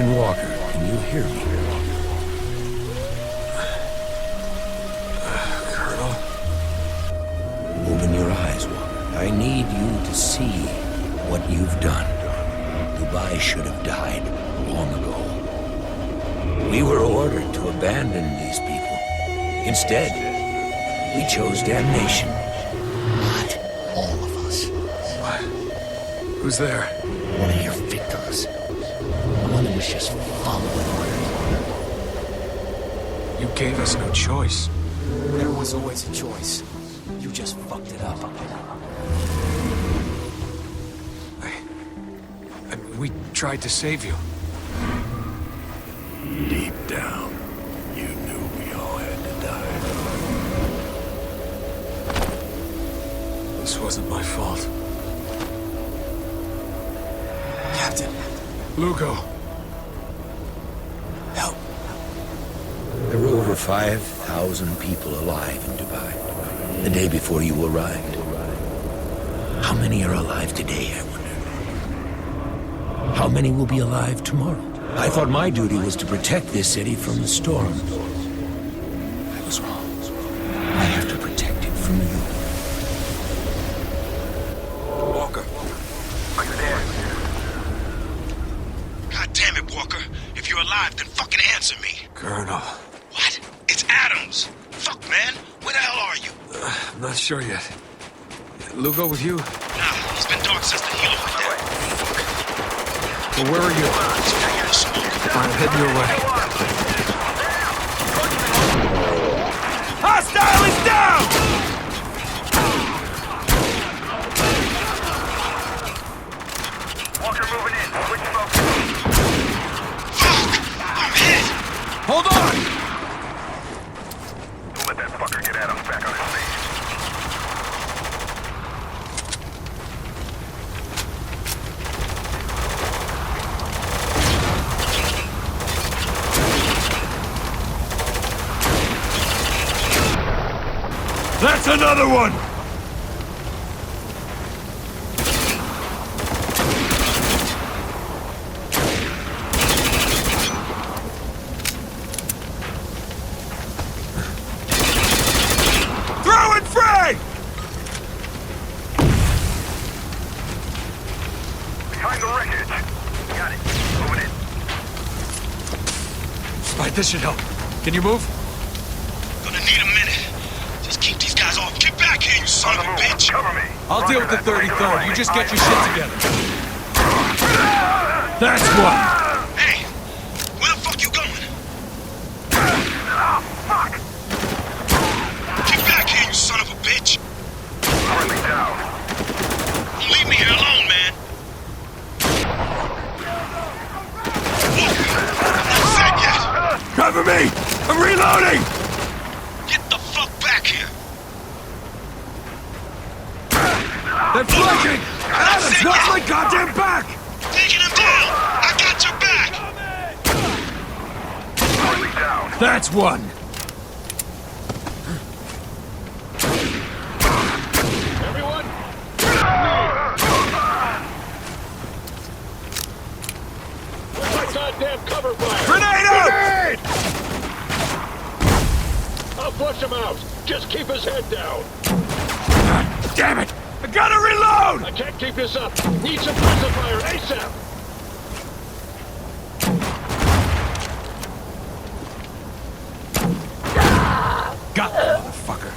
Captain Walker, can you hear me? Colonel? Open your eyes, Walker. I need you to see what you've done. Dubai should have died long ago. We were ordered to abandon these people. Instead, we chose damnation. Not all of us. What? Who's there? One of your victims. One that was just following orders. You gave us no choice. There was always a choice. You just fucked it up. I, I mean, we tried to save you. Deep down, you knew we all had to die. This wasn't my fault. Captain, Lugo, over 5,000 people alive in Dubai the day before you arrived. How many are alive today, I wonder? How many will be alive tomorrow? I thought my duty was to protect this city from the storm. I was wrong. I have to protect it from you. Walker. Are you there? God damn it, Walker. If you're alive, then fucking answer me. Colonel. What? Fuck, man. Where the hell are you? I'm not sure yet. Lugo with you? Nah, he's been dark since the helo went down. Well, where are you? I hear the smoke. I'm heading your way. Hostile is down! Walker moving in. Switch focus. Fuck! I'm hit! Hold on! Don't let that fucker get Adams back on his feet. That's another one! Throw it free! Behind the wreckage. Got it. Moving in. Spike, this should help. Can you move? Gonna need a minute. Just keep these guys off. Get back here, you son of a bitch! Cover me. I'll deal with the 33rd. You just get your shit together. That's what. Hey, where the fuck you going? Ah, fuck! Get back here, you son of a bitch! Hardly down. Don't leave me here alone, man. Cover me! I'm reloading! Get the fuck back here. They're flanking! Adams, Watch my back! Taking him down. I got your back. Down. That's one! Goddamn cover fire! Grenade! I'll flush him out. Just keep his head down. Damn it! I gotta reload! I can't keep this up. Need some pacifier ASAP. Got the motherfucker.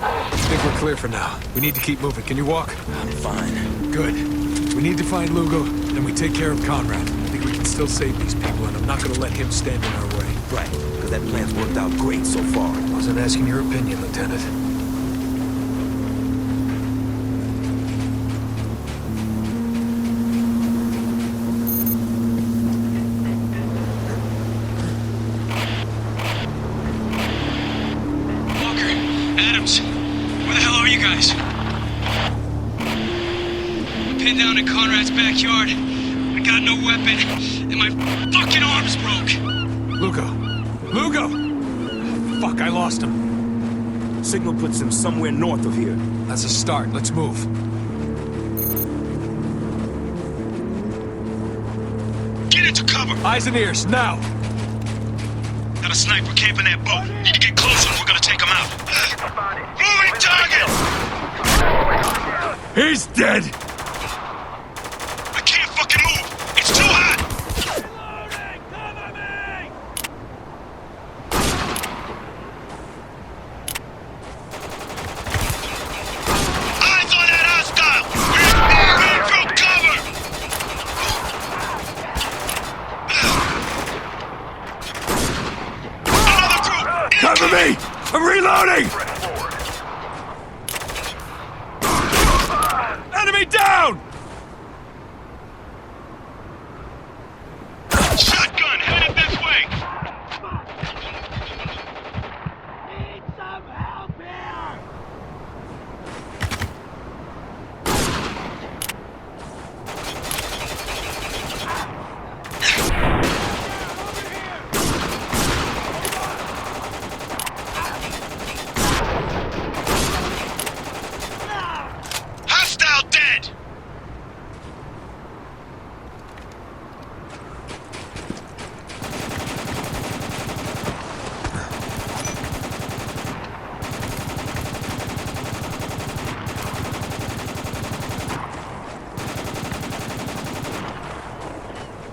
I think we're clear for now. We need to keep moving. Can you walk? I'm fine. Good. We need to find Lugo, then we take care of Conrad. I think we can still save these people, and I'm not gonna let him stand in our way. Right, because that plan's worked out great so far. I Wasn't asking your opinion, Lieutenant. Fucking arm's broke. Lugo! Lugo! Fuck, I lost him. Signal puts him somewhere north of here. That's a start. Let's move. Get Get into cover. Eyes and ears, now! Got a sniper camping that boat. Need to get closer if we're gonna take him out. Moving target! He's dead! I can't fucking move. It's too hot. Eyes on that hostile! We're moving through cover! Another group! Cover me! I'm reloading! Enemy down! Shotgun headed this way! Hostile dead!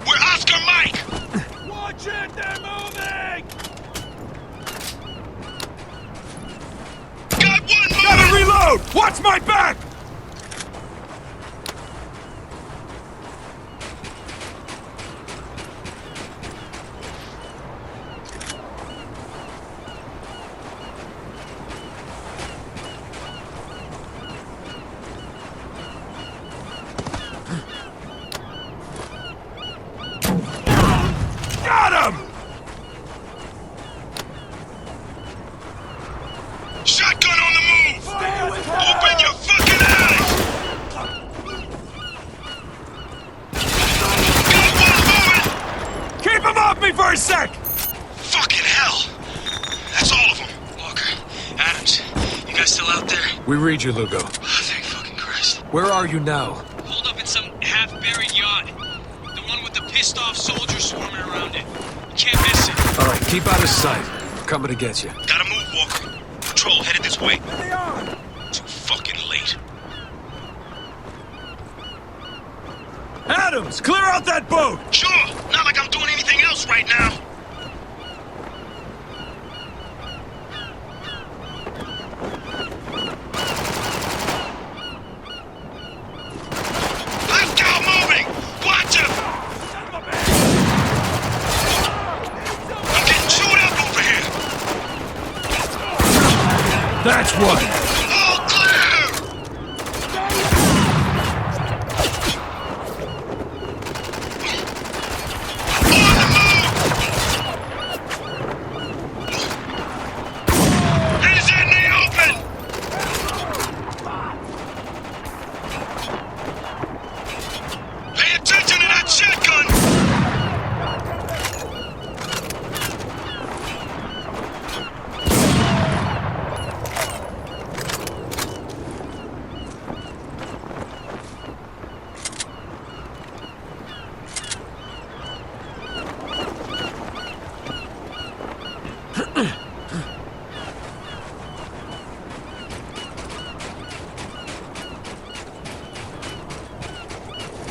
We're Oscar Mike! Watch it! They're moving! Got one Gotta moving! reload! Watch my back! Got him! Shotgun on the move! Open your fucking eyes! Got one moving! Keep him off me for a sec! Fucking hell! That's all of them. Walker, Adams, you guys still out there? We read you, Lugo. Oh, thank fucking Christ. Where are you now? Pulled up in some half-buried yacht. The one with the pissed-off soldiers swarming around it. You can't miss it. All right, keep out of sight. I'm coming to get you. Gotta move, Walker. Patrol headed this way. Too fucking late. Adams, clear out that boat! Sure, not like I'm doing anything else right now. Hostile moving! Watch him! I'm getting chewed up over here! That's one! All clear! On the move! He's in the open! Pay attention to that shotgun!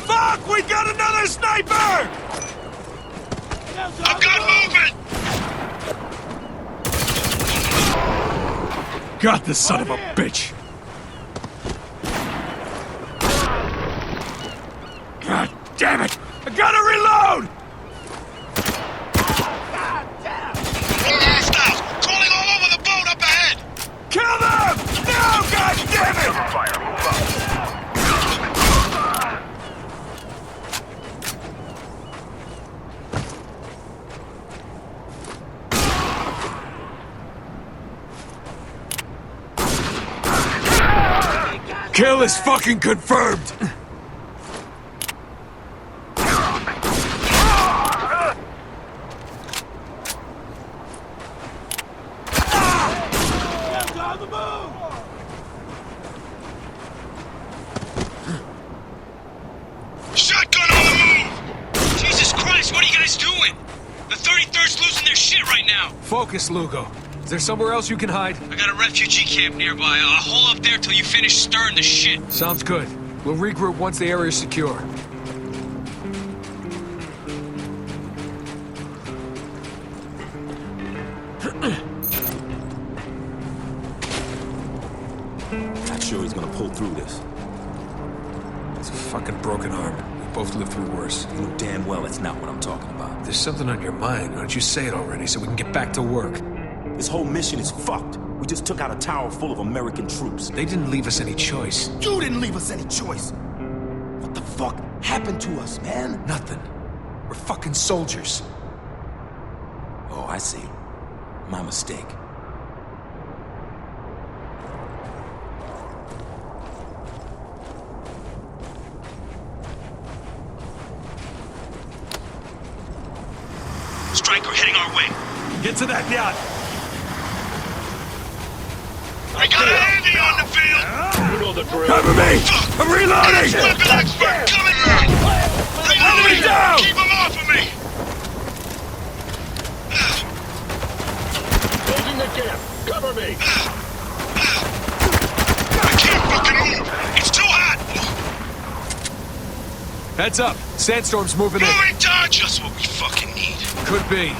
Fuck! We got another sniper! I've got movement! Got the son of a bitch! God damn it! I gotta reload! More hostiles! Crawling all over the boat up ahead! Kill them! No! God damn it! Kill is fucking confirmed! Shotgun on the move! Jesus Christ, what 33rd's losing their shit right now. Focus, Lugo. Is there somewhere else you can hide? I got a refugee camp nearby. I'll hold up there till you finish stirring the shit. Sounds good. We'll regroup once the area's secure. Not sure he's gonna pull through this. It's a fucking broken arm. We both lived through worse. You know damn well it's not what I'm talking about. There's something on your mind. Why don't you say it already so we can get back to work? This whole mission is fucked. We just took out a tower full of American troops. They didn't leave us any choice. You didn't leave us any choice. What the fuck happened to us, man? Nothing. We're fucking soldiers. Oh, I see. My mistake. Striker heading our way. Get to that yacht. I got a handy on the field. You know the drill. Cover me! I'm reloading! Weapon expert coming in. Reloading. down. Keep him off of me. Closing the gap. Cover me. I can't fucking move. It's too hot. Heads up. Sandstorm's moving in. Moving down. Just what we fucking need. Could be.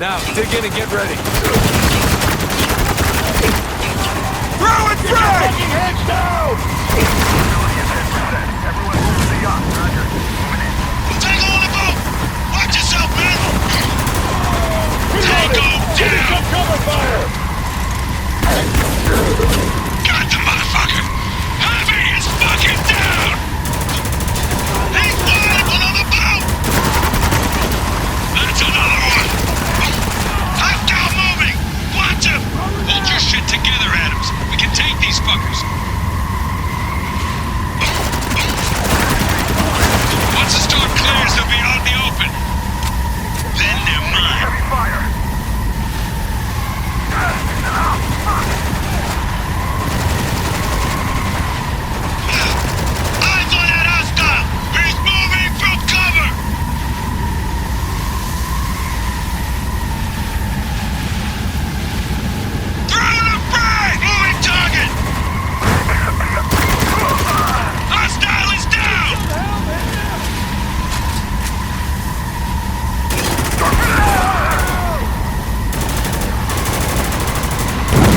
Now, dig in and get ready. Throw it, Frank! Heads down! Tango on the boat. Watch yourself, man. Tango Getting down. some cover fire! Got the motherfucker. Heavy is fucking down. He's falling on the boat. That's another one. Hostile moving. Watch him. Hold your shit together, Adams. We can take these fuckers. Once the storm clears, they'll be out in the open. Then they're mine. Eyes on that hostile. He's moving from cover. Throw the frag. Moving target. Hostile is down.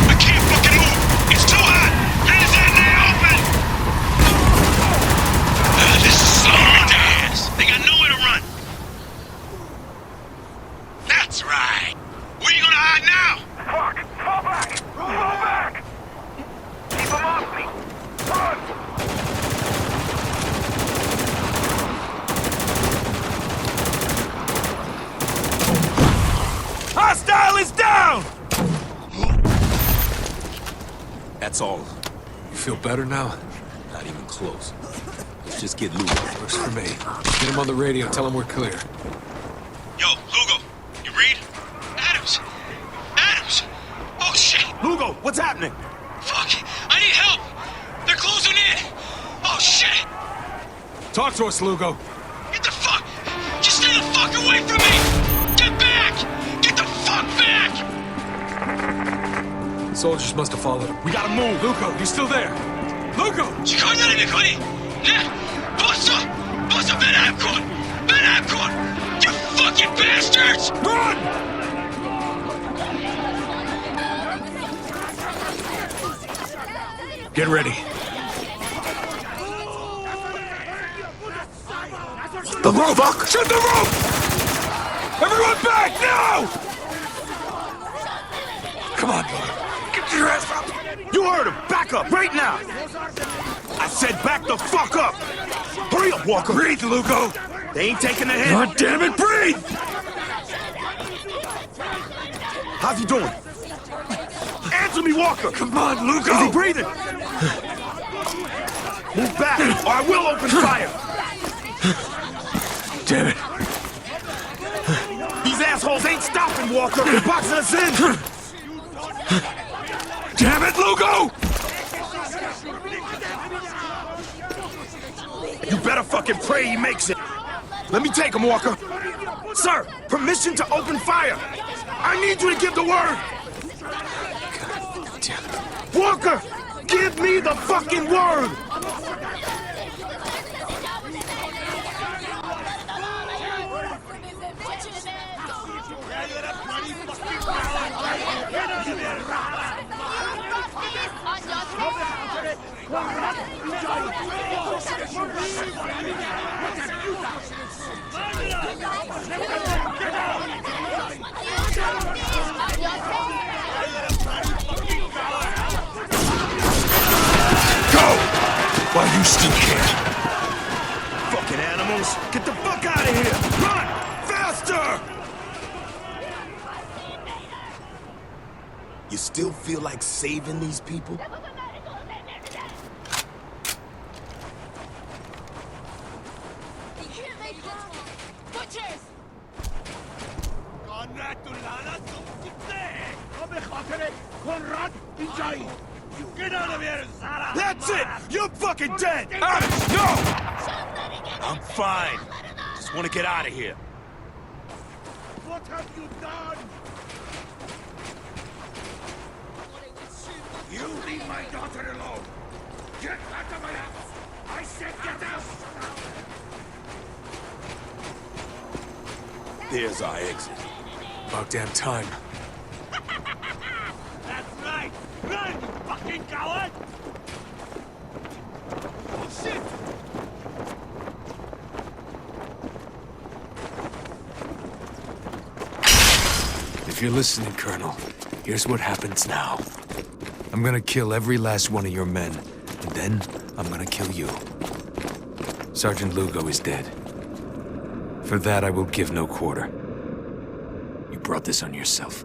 I can't fucking move. It's too hot. Hands in the open. Ah, this is slowing down. They got nowhere to run. That's right. Where you gonna hide now? Fuck! Fall back! Fall back! Keep him off me! Run! Hostile is down! That's all. You feel better now? Not even close. Let's just get loose. Works for me. Get him on the radio. Tell him we're clear. Yo, Lugo, you read? Adams! Adams! Oh shit! Lugo, what's happening? Fuck! I need help! They're closing in! Oh shit! Talk to us, Lugo. Soldiers must have followed him. We gotta move. Lugo, you still there? Lugo! Çıkarlar beni Cody! Ne? Basta! Basta Ben Amcon! Ben Amcon! You fucking bastards! Run! Get ready. The roof! Fuck! Shut the roof! Everyone back now! Come on, Lugo. You heard him! Back up right now! I said back the fuck up! Hurry up, Walker! Breathe, Lugo! They ain't taking the hit! God damn it, breathe! How's he doing? Answer me, Walker! Come on, Lugo! Is he breathing? Move back, or I will open fire! Damn it. These assholes ain't stopping, Walker! They're boxing us in! Damn it, Lugo! You better fucking pray he makes it! Let me take him, Walker! Sir, permission to open fire. I need you to give the word. Walker, give me the fucking word. Go! While you still can. Fucking animals, get the fuck out of here. Run, faster. You still feel like saving these people? Get out of here, Zara! That's it. You're fucking dead. Alex, ah, no! I'm fine. Just want to get out of here. What have you done? You leave my daughter alone. Get out of my house. I said get out. There's our exit. About damn time. That's right! Run, you fucking coward! Oh, shit! If you're listening, Colonel, here's what happens now. I'm gonna kill every last one of your men, and then I'm gonna kill you. Sergeant Lugo is dead. For that, I will give no quarter. You brought this on yourself.